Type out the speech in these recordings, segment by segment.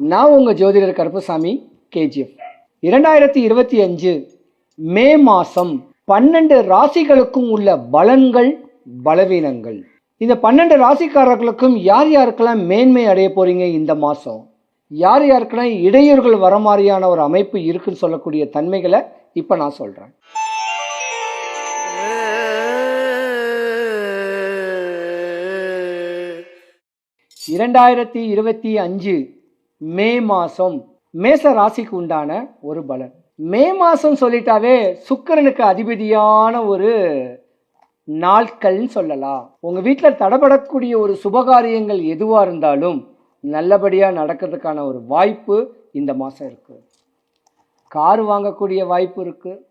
நான் உங்கள் ஜோதிடர் கருப்பசாமி கேஜிஎஃப் இரண்டாயிரத்தி இருபத்தி அஞ்சு மே மாதம் பன்னெண்டு ராசிகளுக்கும் உள்ள பலன்கள் பலவீனங்கள். இந்த பன்னெண்டு ராசிக்காரர்களுக்கும் யார் யாருக்கெல்லாம் மேன்மை அடைய போறீங்க இந்த மாதம் யார் யாருக்கெல்லாம் இடையூறுகள் வர மாதிரியான ஒரு அமைப்பு இருக்குன்னு சொல்லக்கூடிய தன்மைகளை இப்போ நான் சொல்கிறேன் இரண்டாயிரத்தி இருபத்தி அஞ்சு மே மாதம் மேச ராசிக்கு உண்டான ஒரு பலன். மே மாதம் சொல்லிட்டாவே சுக்கிரனுக்கு அதிபதியான ஒரு நாட்கள்னு சொல்லலாம். உங்கள் வீட்டில் தடபடக்கூடிய ஒரு சுபகாரியங்கள் எதுவாக இருந்தாலும் நல்லபடியாக நடக்கிறதுக்கான ஒரு வாய்ப்பு இந்த மாதம் இருக்குது கார் வாங்கக்கூடிய வாய்ப்பு இருக்குது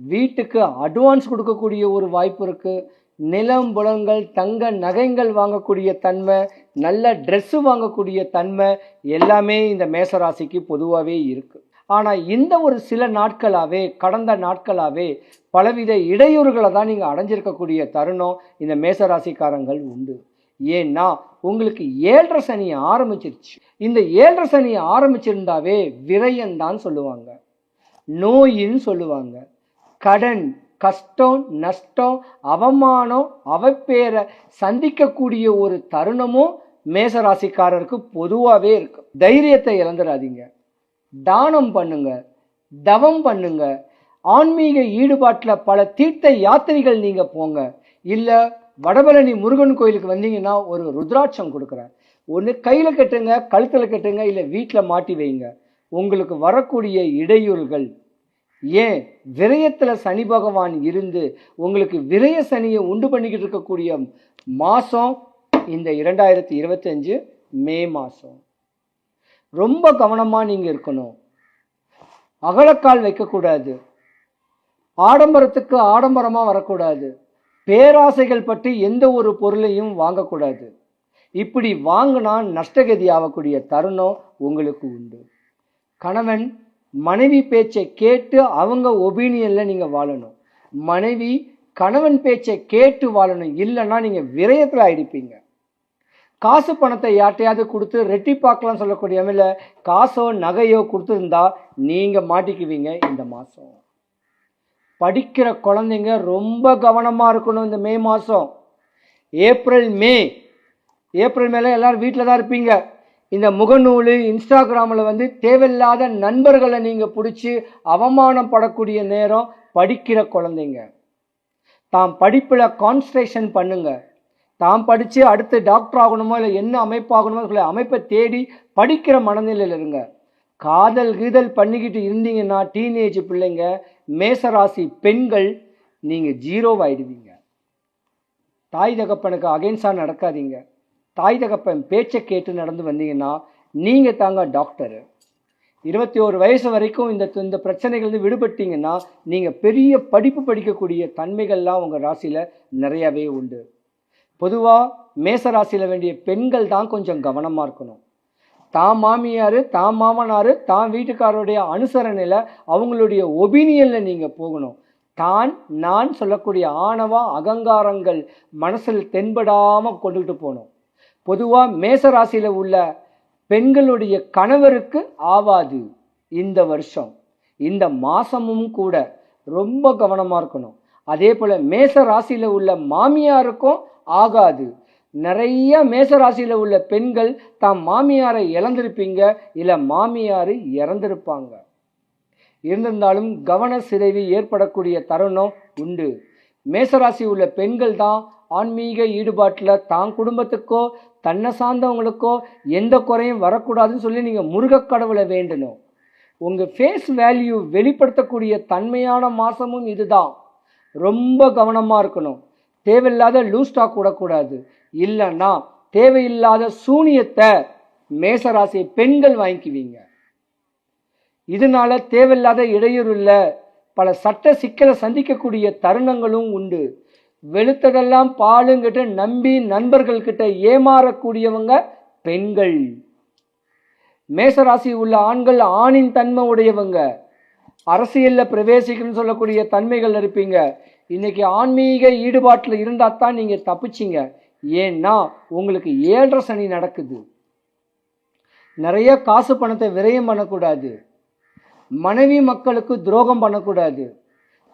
வீட்டுக்கு அட்வான்ஸ் கொடுக்கக்கூடிய ஒரு வாய்ப்பு இருக்குது நிலம் புலங்கள் தங்க நகைகள் வாங்கக்கூடிய தன்மை நல்ல ட்ரெஸ்ஸு வாங்கக்கூடிய தன்மை எல்லாமே இந்த மேசராசிக்கு பொதுவாகவே இருக்குது ஆனால் இந்த ஒரு சில நாட்களாகவே கடந்த நாட்களாகவே பலவித இடையூறுகளை தான் நீங்கள் அடைஞ்சிருக்கக்கூடிய தருணம் இந்த மேசராசிக்காரங்கள் உண்டு. ஏன்னா உங்களுக்கு ஏழரை சனி ஆரம்பிச்சிருச்சு. இந்த ஏழரை சனி ஆரம்பிச்சிருந்தாவே விரயம்தான் சொல்லுவாங்க. நோயின்னு சொல்லுவாங்க. கடன் கஷ்டம் நஷ்டம் அவமானம் அவப்பேரை சந்திக்கக்கூடிய ஒரு தருணமும் மேசராசிக்காரருக்கு பொதுவாகவே இருக்கு. தைரியத்தை இழந்துடாதீங்க. தானம் பண்ணுங்க. தவம் பண்ணுங்க. ஆன்மீக ஈடுபாட்டில் பல தீர்த்த யாத்திரைகள் நீங்கள் போங்க. இல்லை வடபழனி முருகன் கோயிலுக்கு வந்தீங்கன்னா ஒரு ருத்ராட்சம் கொடுக்குறேன் ஒன்று கையில் கட்டுங்க கழுத்தில் கட்டுங்க இல்லை வீட்டில் மாட்டி வைங்க. உங்களுக்கு வரக்கூடிய இடையூறுகள் ஏன்? விரயத்தில் சனி பகவான் இருந்து உங்களுக்கு விரய சனியை உண்டு பண்ணிக்கிட்டு இருக்கக்கூடிய மாதம் இந்த இரண்டாயிரத்தி இருபத்தஞ்சு மே மாதம் ரொம்ப கவனமாக நீங்கள் இருக்கணும். அகலக்கால் வைக்கக்கூடாது. ஆடம்பரத்துக்கு ஆடம்பரமாக வரக்கூடாது. பேராசைகள் பற்றி எந்த ஒரு பொருளையும் வாங்கக்கூடாது. இப்படி வாங்கினா நஷ்டகதி ஆகக்கூடிய தருணம் உங்களுக்கு உண்டு. கணவன் மனைவி பேச்சை கேட்டு அவங்க ஒபீனியனில் நீங்கள் வாழணும். மனைவி கணவன் பேச்சை கேட்டு வாழணும். இல்லைன்னா நீங்கள் விரயத்தில் ஆயிடுப்பீங்க. காசு பணத்தை யார்ட்டையாவது கொடுத்து ரெட்டி பார்க்கலாம் சொல்லக்கூடிய அமையில் காசோ நகையோ கொடுத்துருந்தா நீங்கள் மாட்டிக்குவீங்க இந்த மாதம் படிக்கிற குழந்தைங்க ரொம்ப கவனமாக இருக்கணும் இந்த மே மாதம் ஏப்ரல் மே. ஏப்ரல் மேலே எல்லாரும் வீட்டில் தான் இருப்பீங்க. இந்த முகநூல் இன்ஸ்டாகிராமில் வந்து தேவையில்லாத நண்பர்களை நீங்கள் பிடிச்சி அவமானம் படக்கூடிய நேரம் படிக்கிற குழந்தைங்க. தாம் படிப்பில் கான்சன்ட்ரேஷன் பண்ணுங்க. தாம் படித்து அடுத்து டாக்டர் ஆகணுமோ இல்லை என்ன அமைப்பாகணுமோ சொல்லி அமைப்பை தேடி படிக்கிற மனநிலையில் இருங்க. காதல் கீதல் பண்ணிக்கிட்டு இருந்தீங்கன்னா டீனேஜ் பிள்ளைங்க மேசராசி பெண்கள் நீங்கள் ஜீரோவாயிடுவீங்க தாய் தகப்பனுக்கு அகைன்ஸாக நடக்காதீங்க. தாய் தகப்பன் பேச்சை கேட்டு நடந்து வந்தீங்கன்னா நீங்கள் தாங்க டாக்டரு இருபத்தி ஒரு வயசு வரைக்கும் இந்த இந்த பிரச்சனைகள்ந்து விடுபட்டீங்கன்னா நீங்கள் பெரிய படிப்பு படிக்கக்கூடிய தன்மைகள்லாம் உங்கள் ராசியில் நிறையவே உண்டு. பொதுவாக மேச ராசியில் வேண்டிய பெண்கள் தான் கொஞ்சம் கவனமாக இருக்கணும். தான் மாமியார் தான் மாமனார் தான் வீட்டுக்காரருடைய அனுசரணையில் அவங்களுடைய ஒபீனியனில் நீங்கள் போகணும். தான் நான் சொல்லக்கூடிய ஆணவ அகங்காரங்கள் மனசில் தென்படாமல் கொண்டுகிட்டு போகணும். பொதுவாக மேச ராசியில் உள்ள பெண்களுடைய கணவருக்கு ஆவாது இந்த வருஷம். இந்த மாதமும் கூட ரொம்ப கவனமாக இருக்கணும். அதே போல் மேச ராசியில் உள்ள மாமியாருக்கும் ஆகாது. நிறைய மேச ராசியில் உள்ள பெண்கள் தாம் மாமியாரை இழந்திருப்பீங்க இல்லை மாமியார் இறந்திருப்பாங்க. இருந்திருந்தாலும் கவன சிதைவு ஏற்படக்கூடிய தருணம் உண்டு. மேசராசி உள்ள பெண்கள் தான் ஆன்மீக ஈடுபாட்டில் தான் குடும்பத்துக்கோ தன்னை சார்ந்தவங்களுக்கோ எந்த குறையும் வரக்கூடாதுன்னு சொல்லி நீங்கள் முருகக் கடவுளை வேண்டணும். உங்கள் ஃபேஸ் வேல்யூ வெளிப்படுத்தக்கூடிய தன்மையான மாதமும் இதுதான். ரொம்ப கவனமாக இருக்கணும். தேவையில்லாத லூஸ் ஸ்டாக் விடக்கூடாது. இல்லைன்னா தேவையில்லாத சூனியத்தை மேசராசி பெண்கள் வாங்கிக்குவீங்க. இதனால தேவையில்லாத இடையூறு இல்லை பல சட்ட சிக்கலை சந்திக்கக்கூடிய தருணங்களும் உண்டு. வெளுத்ததெல்லாம் பாலுங்கிட்ட நம்பி நண்பர்கள்கிட்ட ஏமாறக்கூடியவங்க பெண்கள். மேசராசி உள்ள ஆண்கள் ஆணின் தன்மை உடையவங்க. அரசியலில் பிரவேசிக்கணும்னு சொல்லக்கூடிய தன்மைகள் இருப்பீங்க. இன்னைக்கு ஆன்மீக ஈடுபாட்டில் இருந்தால் தான் நீங்கள் தப்பிச்சிங்க. ஏன்னா உங்களுக்கு ஏழரை சனி நடக்குது. நிறைய காசு பணத்தை விரயம் பண்ணக்கூடாது. மனைவி மக்களுக்கு துரோகம் பண்ணக்கூடாது.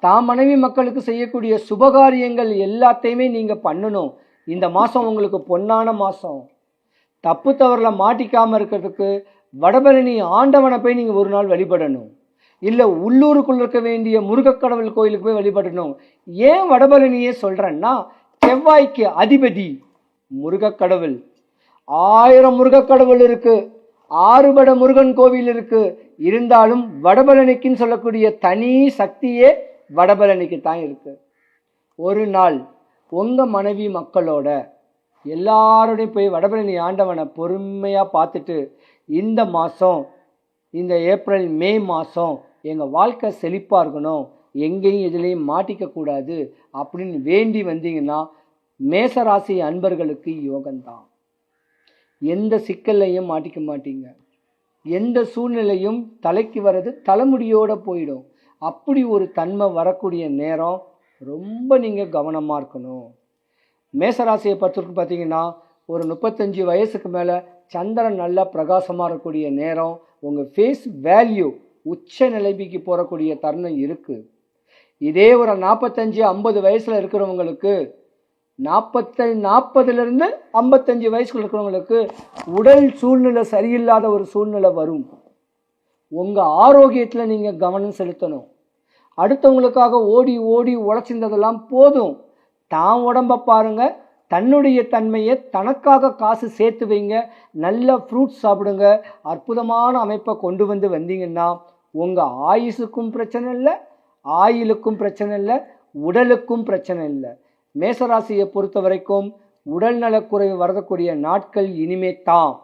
தான் மனைவி மக்களுக்கு செய்யக்கூடிய சுபகாரியங்கள் எல்லாத்தையுமே நீங்கள் பண்ணணும். இந்த மாதம் உங்களுக்கு பொன்னான மாதம் தப்பு தவறில் மாட்டிக்காமல் இருக்கிறதுக்கு வடபழனி ஆண்டவனை போய் நீங்கள் ஒரு நாள் வழிபடணும். இல்லை உள்ளூருக்குள்ள இருக்க வேண்டிய முருகக்கடவுள் கோயிலுக்கு போய் வழிபடணும். ஏன் வடபழனியே சொல்கிறேன்னா செவ்வாய்க்கு அதிபதி முருகக்கடவுள் ஆயிரம் முருகக்கடவுள் இருக்குது ஆறுபட முருகன் கோவில் இருக்குது இருந்தாலும் வடபழனிக்குன்னு சொல்லக்கூடிய தனி சக்தியே வடபழனிக்கு தான் இருக்குது ஒரு நாள் உங்கள் மனைவி மக்களோட எல்லாரோடையும் போய் வடபழனி ஆண்டவனை பொறுமையாக பார்த்துட்டு இந்த மாதம் இந்த ஏப்ரல் மே மாதம் எங்கள் வாழ்க்கை செழிப்பாக இருக்கணும் எங்கேயும் எதுலேயும் மாட்டிக்கக்கூடாது அப்படின்னு வேண்டி வந்தீங்கன்னா மேசராசி அன்பர்களுக்கு யோகம்தான். எந்த சிக்கல்லையும் மாட்டிக்க மாட்டீங்க. எந்த சூழ்நிலையும் தலைக்கு வர்றது தலைமுடியோடு போயிடும். அப்படி ஒரு தன்மை வரக்கூடிய நேரம் ரொம்ப நீங்கள் கவனமாக இருக்கணும். மேசராசியை பொறுத்தவரைக்கும் பார்த்தீங்கன்னா ஒரு முப்பத்தஞ்சு வயசுக்கு மேலே சந்திரன் நல்லா பிரகாசமாக இருக்கக்கூடிய நேரம் உங்கள் ஃபேஸ் வேல்யூ உச்ச நிலைமைக்கு போகக்கூடிய தருணம் இருக்குது இதே ஒரு நாற்பத்தஞ்சு ஐம்பது வயசில் இருக்கிறவங்களுக்கு நாற்பத்த நாற்பதுலேருந்து ஐம்பத்தஞ்சு வயசுக்குள்ள இருக்கிறவங்களுக்கு உடல் சூழ்நிலை சரியில்லாத ஒரு சூழ்நிலை வரும். உங்கள் ஆரோக்கியத்தில் நீங்கள் கவனம் செலுத்தணும். அடுத்தவங்களுக்காக ஓடி ஓடி உழைச்சிருந்ததெல்லாம் போதும். தான் உடம்ப பாருங்க தன்னுடைய தன்மையை தனக்காக காசு சேர்த்து வைங்க நல்ல ஃப்ரூட்ஸ் சாப்பிடுங்க அற்புதமான அமைப்பை கொண்டு வந்து வந்தீங்கன்னா உங்கள் ஆயுசுக்கும் பிரச்சனை இல்லை ஆயிலுக்கும் பிரச்சனை இல்லை உடலுக்கும் பிரச்சனை இல்லை. மேசராசியை பொறுத்த வரைக்கும் உடல் நலக்குறைவு வரக்கூடிய நாட்கள் இனிமே தான்.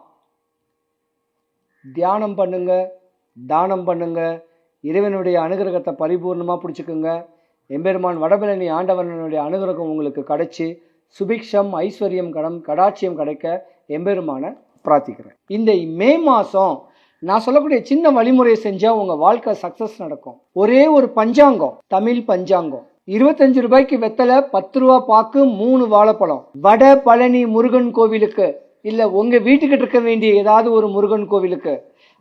தியானம் பண்ணுங்க தானம் பண்ணுங்க இறைவனுடைய அனுகிரகத்தை பரிபூர்ணமாக பிடிச்சிக்குங்க. எம்பெருமான் வடபழனி ஆண்டவனுடைய அனுகிரகம் உங்களுக்கு கிடைச்சி சுபிக்ஷம் ஐஸ்வர்யம் கடம் கடாட்சியம் கிடைக்க எம்பெருமான பிரார்த்திக்கிறேன். இந்த மே மாதம் நான் சொல்லக்கூடிய சின்ன வழிமுறையை செஞ்சால் உங்கள் வாழ்க்கை சக்ஸஸ் நடக்கும். ஒரே ஒரு பஞ்சாங்கம் தமிழ் பஞ்சாங்கம். இருபத்தஞ்சு ரூபாய்க்கு வெத்தலை பத்து ரூபா பாக்கு மூணு வாழைப்பழம். வட பழனி முருகன் கோவிலுக்கு இல்லை உங்கள் வீட்டுக்கிட்ட இருக்க வேண்டிய ஏதாவது ஒரு முருகன் கோவிலுக்கு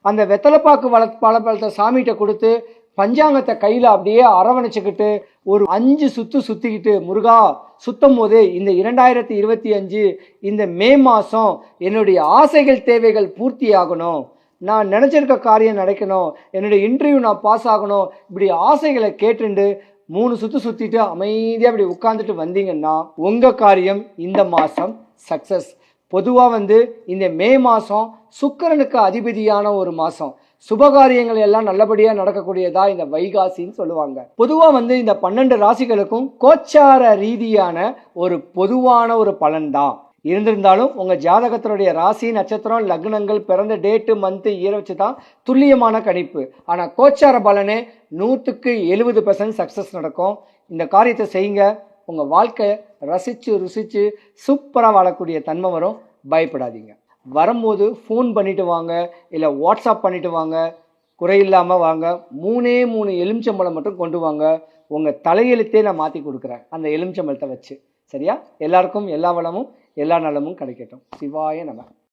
அந்த வெத்தலைப்பாக்கு வள பழப்பழத்தை சாமிகிட்ட கொடுத்து பஞ்சாங்கத்தை கையில் அப்படியே அரவணைச்சிக்கிட்டு ஒரு அஞ்சு சுத்து சுத்திக்கிட்டு முருகா சுத்தும் போது இந்த இரண்டாயிரத்தி இருபத்தி அஞ்சு இந்த மே மாதம் என்னுடைய ஆசைகள் தேவைகள் பூர்த்தி ஆகணும். நான் நினச்சிருக்க காரியம் நடக்கணும். என்னுடைய இன்டர்வியூ நான் பாஸ் ஆகணும். இப்படி ஆசைகளை கேட்டுண்டு மூணு சுத்து சுத்திட்டு அமைதியாக இப்படி உட்காந்துட்டு வந்தீங்கன்னா உங்கள் காரியம் இந்த மாதம் சக்ஸஸ் பொதுவாக வந்து இந்த மே மாதம் சுக்கிரனுக்கு அதிபதியான ஒரு மாதம் சுபகாரியங்கள் எல்லாம் நல்லபடியாக நடக்கக்கூடியதா இந்த வைகாசின்னு சொல்லுவாங்க. பொதுவாக வந்து இந்த பன்னெண்டு ராசிகளுக்கும் கோச்சார ரீதியான ஒரு பொதுவான ஒரு பலன்தான் இருந்திருந்தாலும் உங்கள் ஜாதகத்தினுடைய ராசி நட்சத்திரம் லக்னங்கள் பிறந்த டேட்டு மந்த்து இயரை வச்சு தான் துல்லியமான கணிப்பு. ஆனால் கோச்சார பலனே நூற்றுக்கு எழுபது பர்சன்ட் சக்ஸஸ் நடக்கும். இந்த காரியத்தை செய்யுங்க. உங்கள் வாழ்க்கை ரசித்து ருசித்து சூப்பராக வாழக்கூடிய தன்மை வரும். பயப்படாதீங்க. வரும்போது ஃபோன் பண்ணிட்டு வாங்க இல்லை வாட்ஸ்அப் பண்ணிட்டு வாங்க குறையில்லாமல் வாங்க. மூணே மூணு எலுமிச்சம்பழம் மட்டும் கொண்டு வாங்க. உங்கள் தலையெழுத்தே நான் மாற்றி கொடுக்குறேன். அந்த எலுமிச்சம்பழத்தை வச்சு. சரியா? எல்லாருக்கும் எல்லா வளமும் எல்லா நலமும் கிடைக்கட்டும். சிவாய நம.